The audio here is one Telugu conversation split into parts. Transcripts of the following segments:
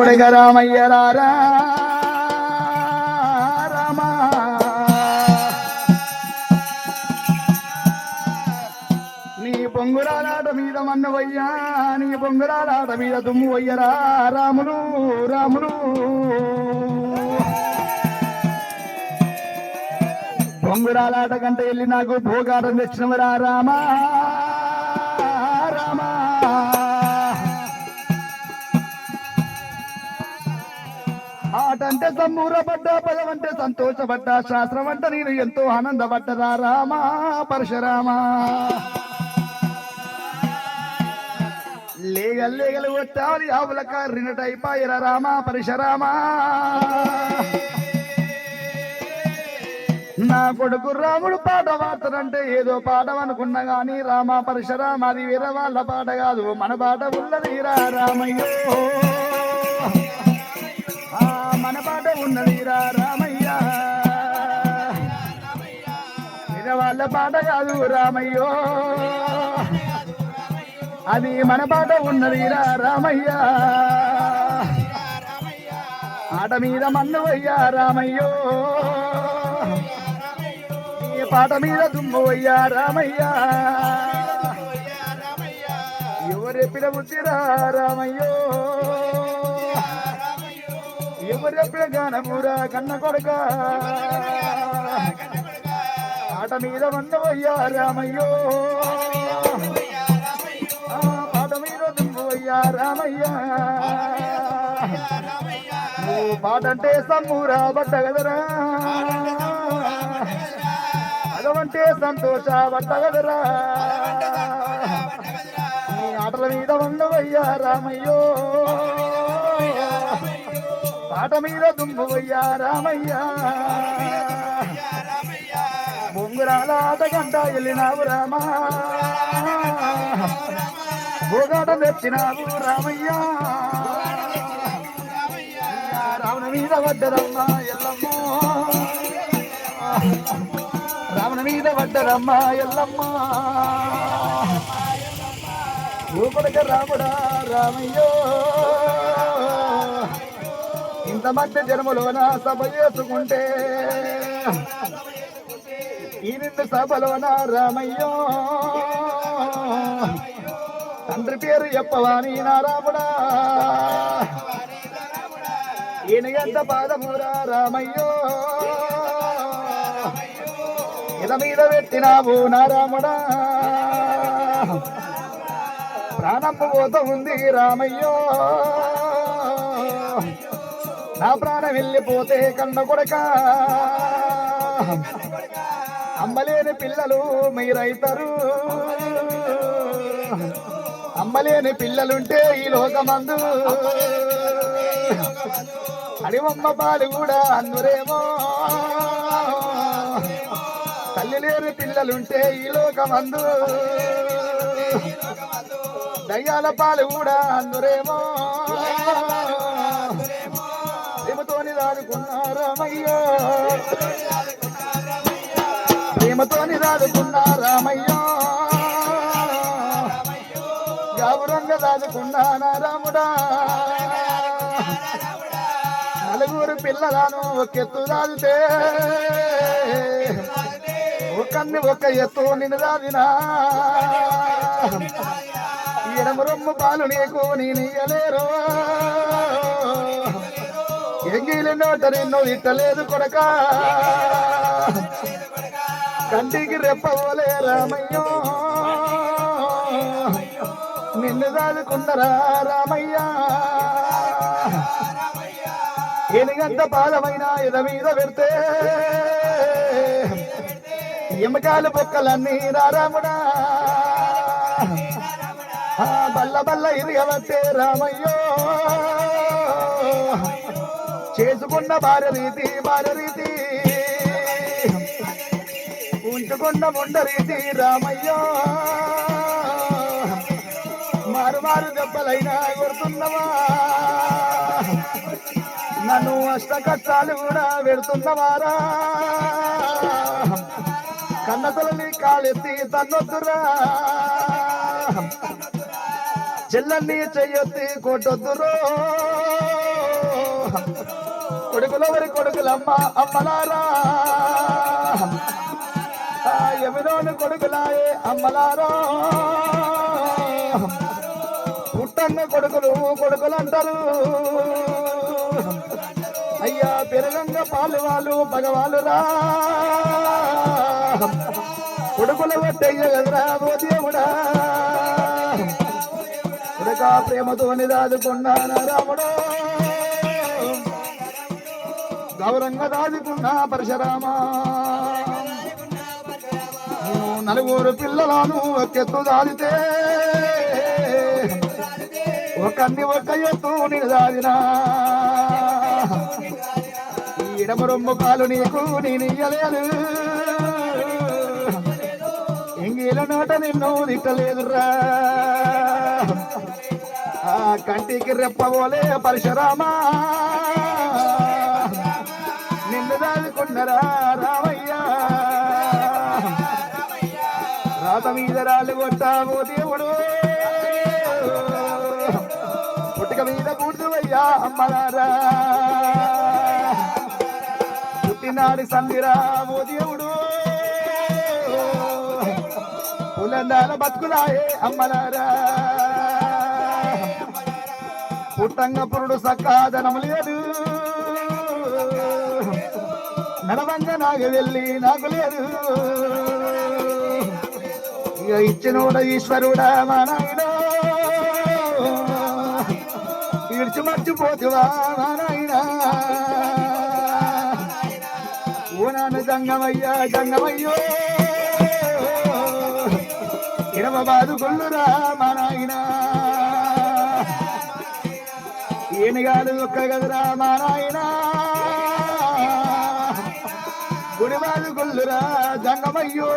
కొడగ రామయ్య రారా నీ పొంగురాలాట మీద మన్నవయ్యా నీ పొంగురాలాట మీద దుమ్ము వయ్యరా రాములు రాములు. పొంగురాలాట కంటే వెళ్ళి నాకు భోగాటం తెచ్చినవరా రామా. అంటే సమ్మూరపడ్డా పదం అంటే సంతోషపడ్డా శాస్త్రం అంటే నేను ఎంతో ఆనందపడ్డరా రామా పరశురామా? లేగలు లేగలు కొట్టాలి ఆవుల కర్రినటైపాయర రామా పరశురామా? నా కొడుకు రాముడు పాట పాడతాడంటే ఏదో పాట అనుకున్నా గాని రామ పరశురామ అది వేరే వాళ్ళ పాట కాదు మన పాట ఉన్నది రా రామయ్యో. ఉన్నదిరా పాట రామయ్య. వాళ్ళ పాట కాదు రామయ్యో. అది మన పాట ఉన్నదిరా రామయ్య. ఆట మీద మన్ను అయ్యా రామయ్యో. ఈ పాట మీద దుమ్ము అయ్యా రామయ్య. ఎవరెప్పిన బుద్ధిరా రామయ్యో. ఎవరెప్పిన గానమురా కన్న కొడక. ఆట మీద వందవయ్యా రామయ్యో. పాట మీద దుమ్ము రామయ్యా. నువ్వు పాట అంటే సమ్మురా బట్ట కదరా అదవంటే సంతోష బట్ట కదరా నీ ఆటల మీద వందవయ్యా రామయ్యో. పాట మీద దుమ్మువయ్యా రామయ్యా. బొంగురాల ఆట గంట వెళ్ళినావు రామా. భోగాట తెచ్చినావు రామయ్యా. రావణ మీద వడ్డరమ్మా ఎల్లమ్మా. రావణ మీద వడ్డరమ్మా ఎల్లమ్మా. ఊపడక రాముడా రామయ్యో. మధ్య జన్మలోన సభ చేసుకుంటే ఈ నిండు సభలోన రామయ్యో. తండ్రి పేరు చెప్పవాని నా రాముడా ఈయనగంత పాదమురా రామయ్యో? ఇద మీద పెట్టినావు నా రాముడా ప్రాణము పోత ఉంది రామయ్యో. నా ప్రాణం వెళ్ళిపోతే కన్న కొడక. అమ్మలేని పిల్లలు మీరైతారు. అమ్మలేని పిల్లలుంటే ఈ లోకమందు. అడివమ్మ పాలు కూడా అందురేమో. తల్లి లేని పిల్లలుంటే ఈ లోకమందు. దయ్యాల పాలు కూడా అందురేమో. ప్రేమతోని దాదుకున్నారామయ్యో. రామయ్యా దాదుకున్నారామయ్యో గౌరంగా రాముడా? నలుగురు పిల్లలను ఒకెత్తు దాదితే ఒకన్ని ఒక ఎత్తు నిన్ను దాదినా? ఎడమ రొమ్ము పాలు నీకు నేనియలేరు ఎంగిలి నోట నిన్ను ఇట్టలేదు కొడక. కంటికి రెప్పవోలే రామయ్యో. నిన్ను దాదుకున్నరా రామయ్యా. ఎనిగంత పాదమైన ఎద మీద పెడితే ఎమకాలు బొక్కలన్నీ రారాముడా ఆ బల్ల బల్ల ఇరగబట్టే రామయ్యో. చేసుకున్న భార్య రీతి భార్య రీతి ఉంచుకున్న ముండ రీతి రామయ్య. మారు మారు దెబ్బలైనా కొడుతున్నవా? నన్ను అష్ట కష్టాలు కూడా పెడుతున్నవారా? కన్నతలని కాలెత్తి తన్నొద్దురా? చెల్లన్ని చెయ్యొత్తి కొట్టొద్దురో? కొడుకులెవరి కొడుకులమ్మ అమ్మలారా. ఆ కొడుకులాయే అమ్మలారా. పుట్టన్న కొడుకులు కొడుకులు అంటారు అయ్యా పెరగంగ పాలు వాళ్ళు పగవాళ్ళు కొడుకుల వద్దయ్య ఓ దేవుడా. కొడుక ప్రేమతో నిదాదుకున్నాను రాముడు. గౌరంగ దాదుకున్న పరశురామా. నలుగురు పిల్లలను ఒకెత్తు దాదితే. ఒకన్ని ఒక ఎత్తు నేను దాదినా. ఈడమ రొమ్ము కాలు నీకు నేను ఇయ్యలేదు. ఎంగిల నోట నిన్ను తిట్టలేదురా. ఆ కంటికి రెప్పబోలే పరశురామా. నిన్ను దాదుకున్నరా రామయ్యా రాత మీద రాళ్ళు కొట్టావు దేవుడు. పుట్టుక మీద కూర్చువయ్యా అమ్మలారా పుట్టినాడు సందిరా దేవుడు. పులందాల బతుకులాయే అమ్మలారా. పుట్టంగ పురుడు సక్కాదనం లేదు. నడవంగ నాకు వెళ్ళి నాకు లేదు. ఇక ఇచ్చినోడ ఈశ్వరుడా మా నాయన. ఇడిచి మర్చిపోతువా మా నాయన. ఓ జంగమయ్యా జంగమయ్యో. ఇడవ బాదుకొల్లురా మా నాయన. ఏనుగాడు ఒక్క గదురా మా నాయనా. గుడి గుల్లురా జంగమయ్యో.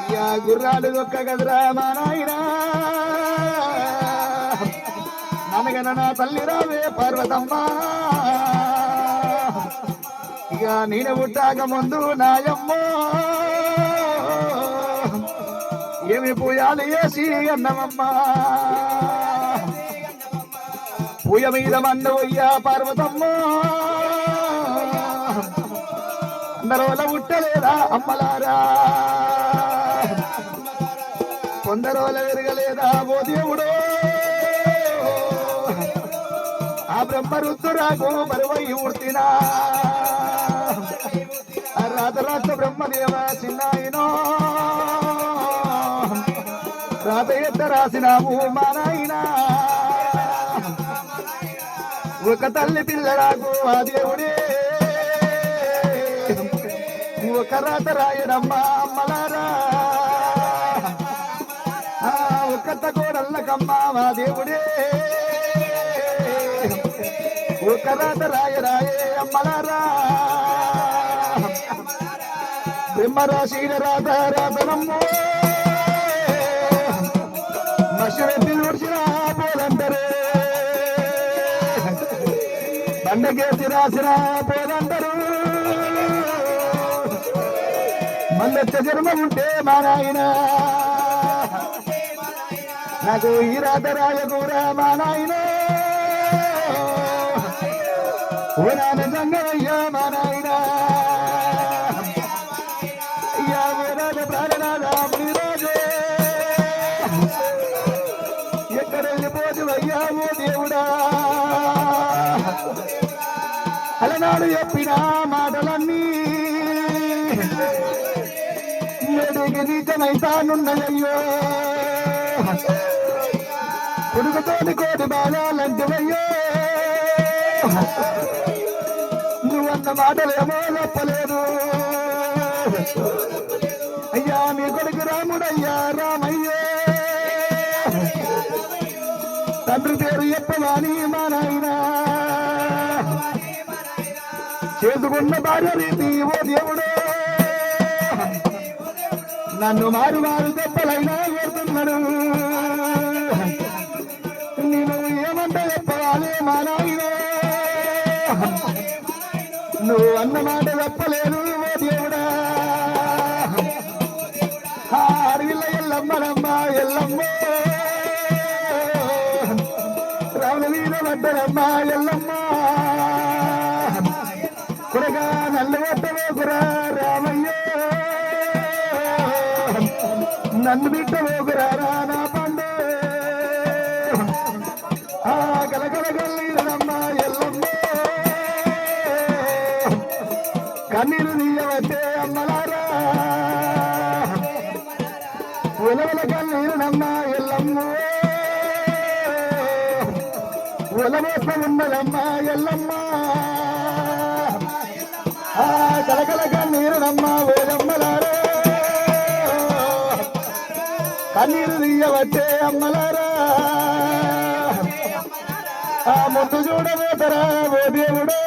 ఇయ్యా గుర్రాలు ఒక్క గదురా మా నాయనా. ననగన నా తల్లి రావే పార్వతమ్మ. ఇక నేను పుట్టాక ముందు నాయమ్మో. ఏమి పూయాలు వేసి అన్నమమ్మా. పూయ మీద మన్నవయ్యా పార్వతమ్మ. కొందరోల ఉట్టలేదా అమ్మలారా? కొందరోల విరగలేదా ఓ దేవుడు? ఆ బ్రహ్మ రుద్దురాకు మరువై ఊర్తినా ఆ బ్రహ్మదేవ చిన్నాయినో? రాత ఎత్త రాసినావు మా నాయనా ఒక తల్లి పిల్లరాకు ఆ దేవుడే? ఒక రాత రాయడమ్మా అమ్మలారా. ఆ కోడల్లకమ్మా మా దేవుడే. ఒక రాత రాయ రాయే అమ్మలారా. బ్రహ్మరాశి రాత రాతనమ్మో మసిరెడ్డి నూర్చిన పోలంటారే బండకేసి రాసిన పోలంటారు మల్లెత్త జన్మ ఉంటే మా నాయన నాకు ఈ రాత రాయకూరా మా నాయన ఓ నాన్న జంగయ్యా మా నాయన అయ్యా వేరాజ ప్రాణనాథ దేవుడా. అలనాడు చెప్పిన మాటలన్నీ. ఎడిగి నీచమైతానున్నయ్యో కోటి బాణాలంటివయ్యో? నువ్వన్న మాటలేమో నప్పలేదు అయ్యా మీ కొడుకు రాముడయ్యా రామయ్యే. తండ్రి పేరు చెప్పవాని మా నాయనా చేసుకున్న భార్య రీతి ఓ దేవుడు. నన్ను మారు మారు దెబ్బలైనా కోరుతున్నాడు. నేను ఏమంటే చెప్పవాలే మా నాయన నువ్వు అన్న మాట చెప్పలేదు ఓ దేవుడా. ఆ అడవిలో ఎల్లమ్మనమ్మ ఎల్లమ్మ. రాముల మీద పడ్డరమ్మా ఎల్లమ్మ. కురగా నల్లు కురా రామయ్య. నన్ను బిట్టబోకురా నా పండు ఆ గలగల గల్లీరమ్మ ఎల్లమ్మ కన్నీరు నీయవచ్చే అమ్మలారా ఉలవల కన్నీరునమ్మ ఎల్లమ్మ ఉలవేస ఉన్నదమ్మ ఎల్లమ్మ ఆ వచ్చే అమ్మలారా. ఆ ముందు చూడబోతారా ఓ దేవుడు.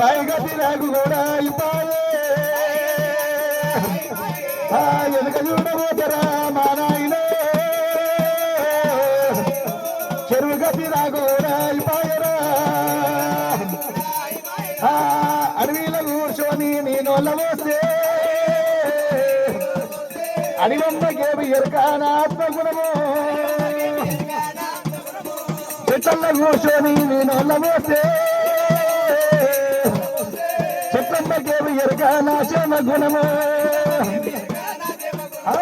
బయగతి నాకు కూడా ఇవ్వాలి. ఆ ఎనుక చూడబోతారా మా నాయన. చెరువు గతి నాకు కూడా ఇవ్వాలరా. ఆ అడవిలో కూర్చొని నేను వస్తే అడివమ్మకేమి ఎరకాన ఆత్మగుణము. చెట్ల కూర్చొని నేను వస్తే చెట్లమ్మకేమి ఎరకాన శమ గుణము ఆ,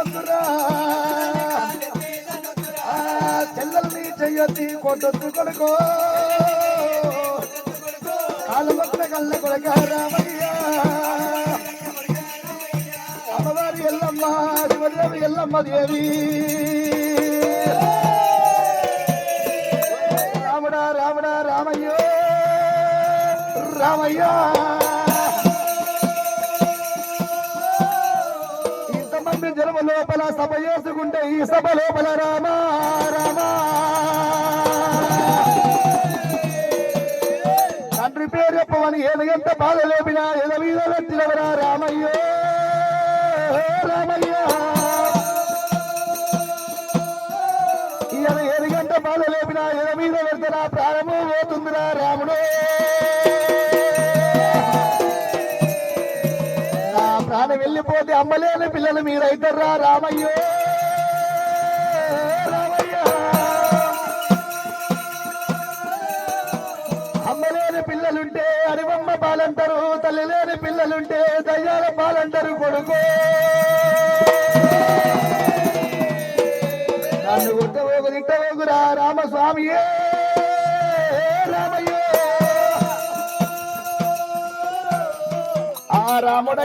కాలెత్తి తన్నొద్దురా ఆ, చెల్లెల్ని చెయ్యొత్తి కొట్టొద్దు కొడుకో. కాలమొక్కల కళ్ళ కొడక రామయ్య. అమ్మవారి ఎల్లమ్మ శివదేవి ఎల్లమ్మ దేవి. రాముడా రాముడా రామయ్యో. రామయ్యా. ఇంతమంది జనమ లోపల సభ చేసుకుంటే ఈ సభ లోపల రామా రామా. తండ్రి పేరు చెప్పమని ఏనుగంత బాధ లేపినా ఎద మీద పెట్టినవరా రామయ్యో రామయ్య. ఏది గంట బాధ లేపినా ఎద మీద పెడతారా ప్రాణము పోతుందిరా రాముడు. వెళ్ళిపోతే అమ్మలేని పిల్లలు మీరైతారా రామయ్యో? రామయ్య! పిల్లలుంటే అరివమ్మ పాలంటారు తల్లి లేని పిల్లలుంటే దయ్యాల పాలంటారు కొడుకు. నన్ను కొట్టవోగు తిట్టవోగురా రామస్వామియే. రామయ్యో! ఆ రాముడ